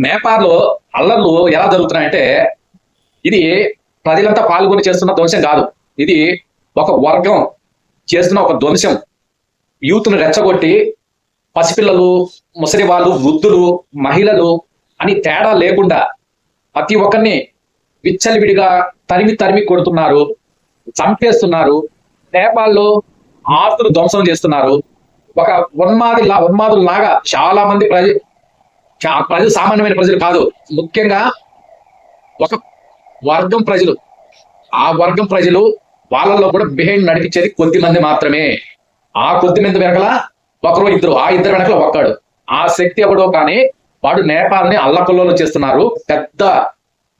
నేపాల్లో అల్లర్లు ఎలా జరుగుతున్నాయంటే ఇది ప్రజలంతా పాల్గొని చేస్తున్న ధ్వంసం కాదు. ఇది ఒక వర్గం చేస్తున్న ఒక ధ్వంసం. యూత్ను రెచ్చగొట్టి పసిపిల్లలు ముసలి వాళ్ళు వృద్ధులు మహిళలు అని తేడా లేకుండా ప్రతి ఒక్కరిని విచ్చలివిడిగా తరిమి తరిమి కొడుతున్నారు చంపేస్తున్నారు. నేపాల్లో ఆస్తులు ధ్వంసం చేస్తున్నారు. ఒక ఉన్మాది ఉన్మాదులు లాగా చాలా మంది ప్రజ ప్రజలు సామాన్యమైన ప్రజలు కాదు. ముఖ్యంగా ఒక వర్గం ప్రజలు. ఆ వర్గం ప్రజలు వాళ్ళలో కూడా బిహైండ్ నడిపించేది కొద్దిమంది మాత్రమే. ఆ కొద్దిమంది వెనకల ఒకరు ఇద్దరు. ఆ ఇద్దరు వెనకల ఒక్కడు. ఆ శక్తి ఎవడో కానీ వాడు నేపాల్ని అల్లకల్లోలు చేస్తున్నారు. పెద్ద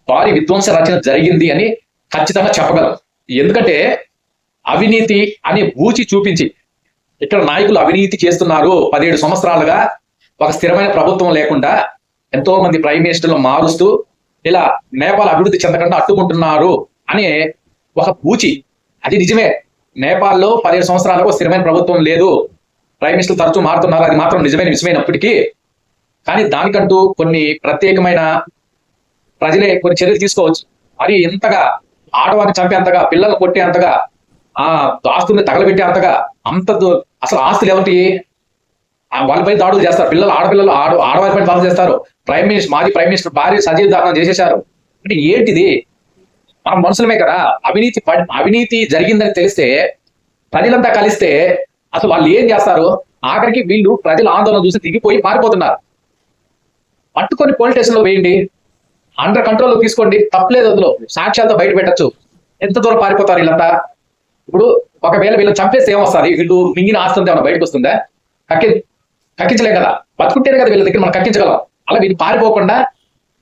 భారీ విధ్వంస రచన జరిగింది అని ఖచ్చితంగా చెప్పగలం. ఎందుకంటే అవినీతి అని బూచి చూపించి ఇక్కడ నాయకులు అవినీతి చేస్తున్నారు పదిహేడు సంవత్సరాలుగా. ఒక స్థిరమైన ప్రభుత్వం లేకుండా ఎంతో మంది ప్రైమ్ మినిస్టర్లు మారుస్తూ ఇలా నేపాల్ అభివృద్ధి చెందకుండా అట్టుకుంటున్నారు అనే ఒక పూచి అది నిజమే. నేపాల్లో పదిహేడు సంవత్సరాలకు స్థిరమైన ప్రభుత్వం లేదు. ప్రైమ్ మినిస్టర్ తరచూ మారుతున్నారు. అది మాత్రం నిజమైన విషయమైనప్పటికీ కానీ దానికంటూ కొన్ని ప్రత్యేకమైన ప్రజలే కొన్ని చర్యలు తీసుకోవచ్చు. మరి ఇంతగా ఆడవారిని చంపేంతగా పిల్లలు కొట్టేంతగా ఆ ఆస్తుల్ని తగలబెట్టే అంతగా అంత అసలు ఆస్తులు ఎవరికి వాళ్ళపై దాడులు చేస్తారు. పిల్లలు ఆడపిల్లలు ఆడ ఆడవారిపై దాడులు చేస్తారు. ప్రైమ్ మినిస్టర్ మాజీ ప్రైమ్ మినిస్టర్ భార్య సజీవ్ దానం చేసేశారు. అంటే ఏంటిది? మనం మనుషులమే కదా. అవినీతి పడి- అవినీతి జరిగిందని తెలిస్తే ప్రజలంతా కలిస్తే అసలు వాళ్ళు ఏం చేస్తారు? ఆఖరికి వీళ్ళు ప్రజల ఆందోళన చూసి దిగిపోయి పారిపోతున్నారు పట్టుకొని పోలీస్ స్టేషన్లో వేయండి. అండర్ కంట్రోల్ తీసుకోండి. తప్పలేదు అందులో. సాక్ష్యాలతో బయట పెట్టచ్చు. ఎంత దూరం పారిపోతారు వీళ్ళంతా? ఇప్పుడు ఒకవేళ వీళ్ళని చంపేస్తే ఏమొస్తుంది? వీళ్ళు మింగిన ఆస్తుంది ఏమైనా బయటకు వస్తుందా? కక్కి కక్కించలేం కదా. బతుకుంటేనే కదా వీళ్ళ దగ్గర మనం కక్కించగలం అలా వీళ్ళు పారిపోకుండా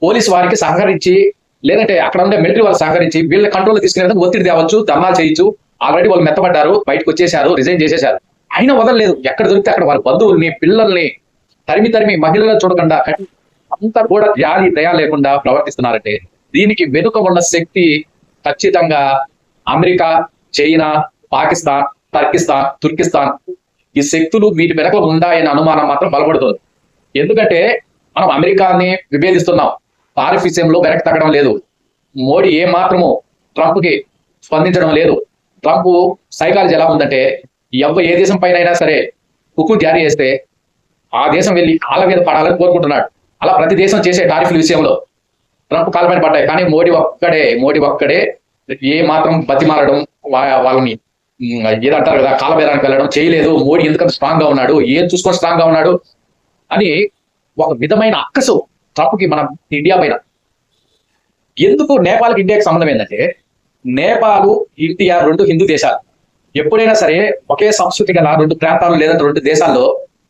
పోలీసు వారికి సహకరించి లేదంటే అక్కడ ఉండే మిలిటరీ వాళ్ళు సహకరించి వీళ్ళ కంట్రోల్ తీసుకునేందుకు ఒత్తిడి తేవచ్చు ధర్నాలు చేయొచ్చు ఆల్రెడీ వాళ్ళు మెత్తపడ్డారు బయటకు వచ్చేసారు రిజైన్ చేసేశారు. అయినా వదలలేదు. ఎక్కడ దొరికితే అక్కడ వారి బంధువుల్ని పిల్లల్ని తరిమి తరిమి మహిళలను చూడకుండా అంతా కూడా జాలి దయ లేకుండా ప్రవర్తిస్తున్నారంటే దీనికి వెనుక ఉన్న శక్తి ఖచ్చితంగా America China Pakistan Turkistan Turkistan ఈ శక్తులు వీటి వెనక ఉన్నాయనే అనుమానం మాత్రం బలపడుతుంది. ఎందుకంటే మనం అమెరికాని విభేదిస్తున్నాం. తారిఫ్ విషయంలో వెనక్కి తగ్గడం లేదు. మోడీ ఏ మాత్రము ట్రంప్కి స్పందించడం లేదు. ట్రంప్ సైకాలజీ ఎలా ఉందంటే ఎవ ఏ దేశం పైన అయినా సరే హుక్కు జారీ చేస్తే ఆ దేశం వెళ్ళి కాళ్ళ మీద పడాలని కోరుకుంటున్నాడు. అలా ప్రతి దేశం చేసే టారిఫ్ల విషయంలో ట్రంప్ కాళ్ళ మీద పడ్డాయి. కానీ మోడీ ఒక్కడే మోడీ ఒక్కడే ఏ మాత్రం బతిమారడం వా- వాళ్ళని ఏదంటారు కదా కాలబేరానికి వెళ్ళడం చేయలేదు మోడీ ఎందుకంత స్ట్రాంగ్గా ఉన్నాడు ఏం చూసుకొని స్ట్రాంగ్గా ఉన్నాడు అని ఒక విధమైన అక్కసు ట్రంప్కి మన ఇండియా పైన. ఎందుకు నేపాల్కి ఇండియాకి సంబంధం ఏంటంటే నేపాల్ ఇండియా రెండు హిందూ దేశాలు. ఎప్పుడైనా సరే ఒకే సంస్కృతి గల రెండు ప్రాంతాలు లేదంటే రెండు దేశాల్లో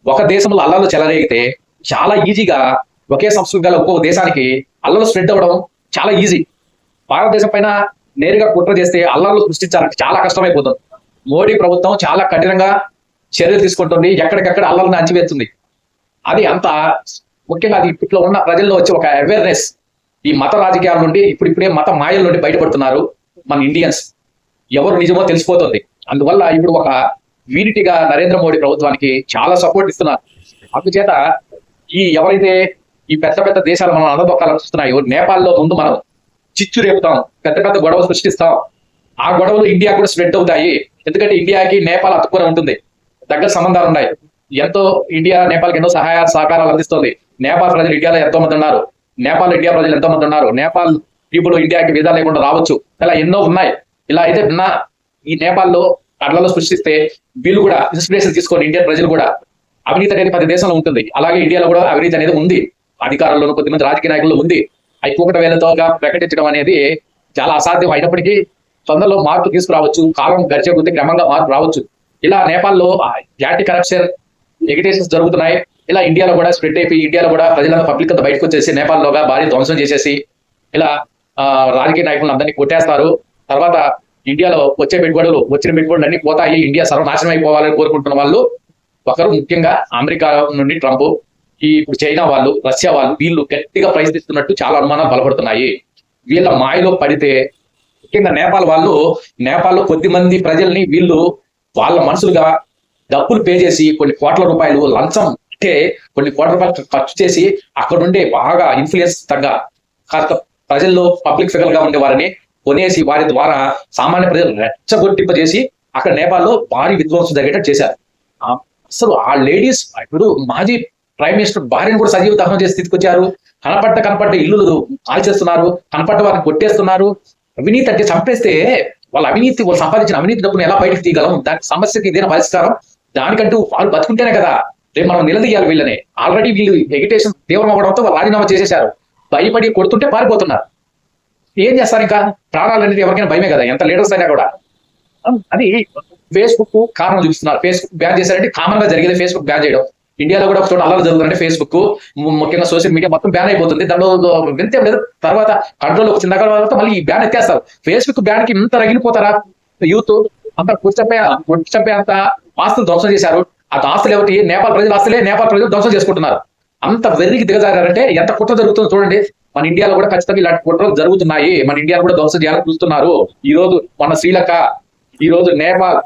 ఒక దేశంలో అల్లలు చెలరేగితే చాలా ఈజీగా ఒకే సంస్కృతి గల ఒక్కొక్క దేశానికి అల్లలు స్ప్రెడ్ అవ్వడం చాలా ఈజీ. భారతదేశం పైన నేరుగా కుట్ర చేస్తే అల్లర్లు సృష్టించాలంటే చాలా కష్టమైపోతుంది. మోడీ ప్రభుత్వం చాలా కఠినంగా చర్యలు తీసుకుంటుంది ఎక్కడికక్కడ అల్లర్లను అంచివేస్తుంది అది అంత ముఖ్యంగా అది ఇప్పట్లో ఉన్న ప్రజల్లో వచ్చే ఒక అవేర్నెస్ ఈ మత రాజకీయాల నుండి ఇప్పుడు ఇప్పుడే మత మాయల నుండి బయటపడుతున్నారు మన ఇండియన్స్ ఎవరు నిజమో తెలిసిపోతుంది. అందువల్ల ఇప్పుడు ఒక యూనిటీగా నరేంద్ర మోడీ ప్రభుత్వానికి చాలా సపోర్ట్ ఇస్తున్నారు. అందుచేత ఈ ఎవరైతే ఈ పెద్ద పెద్ద దేశాలు మనం అన్నదొక్కాలని చూస్తున్నాయో నేపాల్లో ముందు మనం చిచ్చు రేపుతాం పెద్ద పెద్ద గొడవలు సృష్టిస్తాం ఆ గొడవలు ఇండియా కూడా స్ప్రెడ్ అవుతాయి. ఎందుకంటే ఇండియాకి నేపాల్ అతుక్కుని ఉంటుంది. దగ్గర సంబంధాలు ఉన్నాయి. ఎంతో ఇండియా నేపాల్కి ఎన్నో సహాయ సహకారాలు అందిస్తుంది. నేపాల్ ప్రజలు ఇండియాలో ఎంతో మంది ఉన్నారు. నేపాల్ ఇండియా ప్రజలు ఎంతో మంది ఉన్నారు. నేపాల్ పీపుల్ ఇండియాకి వీసా లేకుండా రావచ్చు. ఇలా ఎన్నో ఉన్నాయి. ఇలా అయితే ఉన్న ఈ నేపాల్లో అట్లలో సృష్టిస్తే వీళ్ళు కూడా ఇన్స్పిరేషన్ తీసుకొని ఇండియన్ ప్రజలు కూడా అవినీతి అనేది ప్రతి దేశంలో ఉంటుంది. అలాగే ఇండియాలో కూడా అవినీతి అనేది ఉంది. అధికారంలోనూ కొద్దిమంది రాజకీయ నాయకులు ఉంది. ఐకూకట వేలతోగా ప్రకటించడం అనేది చాలా అసాధ్యం అయినప్పటికీ తొందరలో మార్పు తీసుకురావచ్చు కాలం గడిచే కొద్ది క్రమంగా మార్పు రావచ్చు. ఇలా నేపాల్లో యాంటీ కరప్షన్ ఎగిటేషన్స్ జరుగుతున్నాయి. ఇలా ఇండియాలో కూడా స్ప్రెడ్ అయిపోయి ఇండియాలో కూడా ప్రజలంతా పబ్లిక్ అంతా బయటకు వచ్చేసి నేపాల్లోగా భారీ ధ్వంసం చేసేసి ఇలా రాజకీయ నాయకులను అందరినీ కొట్టేస్తారు. తర్వాత ఇండియాలో వచ్చే పెట్టుబడులు వచ్చిన పెట్టుబడులు అన్ని పోతాయి. ఇండియా సర్వనాశనం అయిపోవాలని కోరుకుంటున్న వాళ్ళు ఒకరు ముఖ్యంగా అమెరికా నుండి ట్రంప్ ఈ ఇప్పుడు చైనా వాళ్ళు రష్యా వాళ్ళు వీళ్ళు గట్టిగా ప్రయత్నిస్తున్నట్టు చాలా అనుమానాలు బలపడుతున్నాయి. వీళ్ళ మాయలో పడితే ముఖ్యంగా నేపాల్ వాళ్ళు నేపాల్లో కొద్ది మంది ప్రజల్ని వీళ్ళు వాళ్ళ మనుషులుగా డబ్బులు పే చేసి కొన్ని కోట్ల రూపాయలు లంచం అంటే కొన్ని కోట్ల రూపాయలు ఖర్చు చేసి అక్కడ ఉండే బాగా ఇన్ఫ్లుయెన్స్ తగ్గ కాస్త ప్రజల్లో పబ్లిక్ ఫిగర్గా ఉండే వారిని కొనేసి వారి ద్వారా సామాన్య ప్రజలు రెచ్చగొట్టింపజేసి అక్కడ నేపాల్లో భారీ విధ్వంసం జరిగేటట్టు చేశారు. అసలు ఆ లేడీస్ ఇప్పుడు మాజీ ప్రైమ్ మినిస్టర్ భార్యను కూడా సజీవ దహనం చేసి స్థితికి వచ్చారు. కనపడ్డ కనపడ్డ ఇల్లు కాల్చేస్తున్నారు కనపడ్డ వారిని కొట్టేస్తున్నారు. అవినీతి అంటే చంపేస్తే వాళ్ళ అవినీతి వాళ్ళు సంపాదించిన అవినీతి డబ్బును ఎలా బయటకు తీయగలం? దాని సమస్యకి ఇదేనా పరిష్కారం? దానికంటూ వాళ్ళు బతుకుంటేనే కదా రేపు మనం నిలదీయాలి వీళ్ళని. ఆల్రెడీ వీళ్ళు ఎగిటేషన్ తీవ్రం అవ్వడంతో వాళ్ళు రాజీనామా చేసేశారు. భయపడి కొడుతుంటే పారిపోతున్నారు. ఏం చేస్తారు ఇంకా? ప్రాణాలు అనేది ఎవరికైనా భయమే కదా? ఎంత లీడర్స్ అయినా కూడా. అది ఫేస్బుక్ కారణం చూపిస్తున్నారు. ఫేస్బుక్ బ్యాన్ చేశారంటే కామన్గా జరిగేది ఫేస్బుక్ బ్యాన్ చేయడం. ఇండియాలో కూడా ఒక చోట అల్లరి జరుగుతుందంటే ఫేస్బుక్ ముఖ్యంగా సోషల్ మీడియా మొత్తం బ్యాన్ అయిపోతుంది. దానిలో వింతే లేదు. తర్వాత కంట్రోల్ వచ్చిన తర్వాత మళ్ళీ ఈ బ్యాన్ ఎత్తేస్తారు. ఫేస్బుక్ బ్యాన్కి ఇంత రగిలిపోతారా? యూత్ అంత కూర్చంపే కూర్చంపే అంత ఆస్తులు ధ్వంసం చేశారు. ఆ ఆస్తులు ఎవరి నేపాల్ ప్రజల ఆస్తులే నేపాల్ ప్రజలు ధ్వంసం చేసుకుంటున్నారు. అంత వెర్రికి దిగజారంటే ఎంత కుట్ర జరుగుతుందో చూడండి. మన ఇండియాలో కూడా ఖచ్చితంగా ఇలాంటి కుట్రలు జరుగుతున్నాయి. మన ఇండియాలో కూడా ధ్వంసం చేయాలని చూస్తున్నారు. ఈ రోజు మన శ్రీలంక ఈ రోజు నేపాల్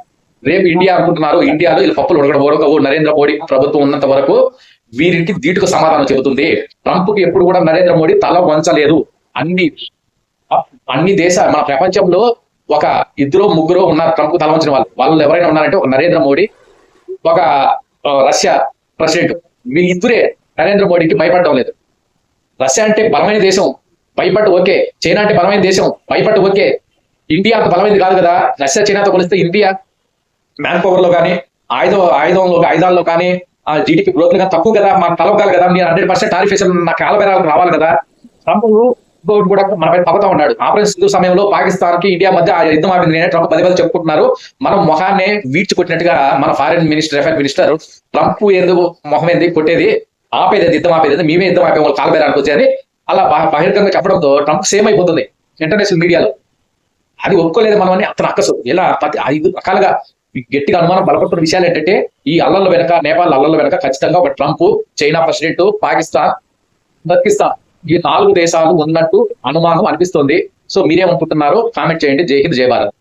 రేపు ఇండియా అనుకుంటున్నారు ఇండియాలో వీళ్ళు పప్పులు ఉడకడం నరేంద్ర మోడీ ప్రభుత్వం ఉన్నంత వరకు వీరికి దీటుకు సమాధానం చెబుతుంది. ట్రంప్కి ఎప్పుడు కూడా నరేంద్ర మోడీ తల వంచలేదు. అన్ని అన్ని దేశాలు మన ప్రపంచంలో ఒక ఇద్దరు ముగ్గురు ఉన్నారు ట్రంప్ తల వంచిన వాళ్ళు. వాళ్ళు ఎవరైనా ఉన్నారంటే ఒక నరేంద్ర మోడీ ఒక రష్యా ప్రెసిడెంట్. ఇద్దరే నరేంద్ర మోడీకి భయపడడం లేదు. రష్యా అంటే బలమైన దేశం. భయపట్టు ఓకే. చైనా అంటే బలమైన దేశం. భయపట్టు ఓకే. ఇండియా అంత బలమైనది కాదు కదా. రష్యా చైనాతో కొలిస్తే ఇండియా మ్యాన్ పవర్లో కానీ ఆయుధ ఆయుధంలో ఆయుధాల్లో కానీ ఆ జీడిపి గ్రోత్ కానీ తక్కువ కదా మన తలవకాలి కదా నేను హండ్రెడ్ పర్సెంట్ టారిఫేషన్ నా కాలబేరాలకు రావాలి కదా. ట్రంప్ కూడా మన పైన పగతా ఉన్నాడు. ఆపరేషన్ సింధు సమయంలో పాకిస్తాన్కి ఇండియా మధ్య యుద్ధం ఆపింది ట్రంప్ పది పది చెప్పుకుంటున్నారు. మనం మొహాన్ని వీడ్చి కొట్టినట్టుగా మన foreign minister FIR minister Trump ఎందుకు మొహం ఏంది కొట్టేది? ఆపేది అది యుద్ధం ఆపేది మేమే యుద్ధం ఆపే వాళ్ళు కాలబేరానికి వచ్చేది అలా బహిర్గంగా బహిరంగంగా చెప్పడంతో ట్రంప్ సేమ్ అయిపోతుంది. ఇంటర్నేషనల్ మీడియాలో. అది ఒప్పుకోలేదు మనం అని అతను అక్కసు. ఇలా ప్రతి ఐదు రకాలుగా గట్టిగా అనుమానం బలపడుతున్న విషయాలు ఏంటంటే ఈ అల్లల వెనక నేపాల్ అల్లల వెనక ఖచ్చితంగా ఒక Trump China president Pakistan Pakistan ఈ నాలుగు దేశాలు ఉన్నట్టు అనుమానం అనిపిస్తుంది. సో మీరేమనుకుంటున్నారో కామెంట్ చేయండి. జై హింద్ జై భారత్.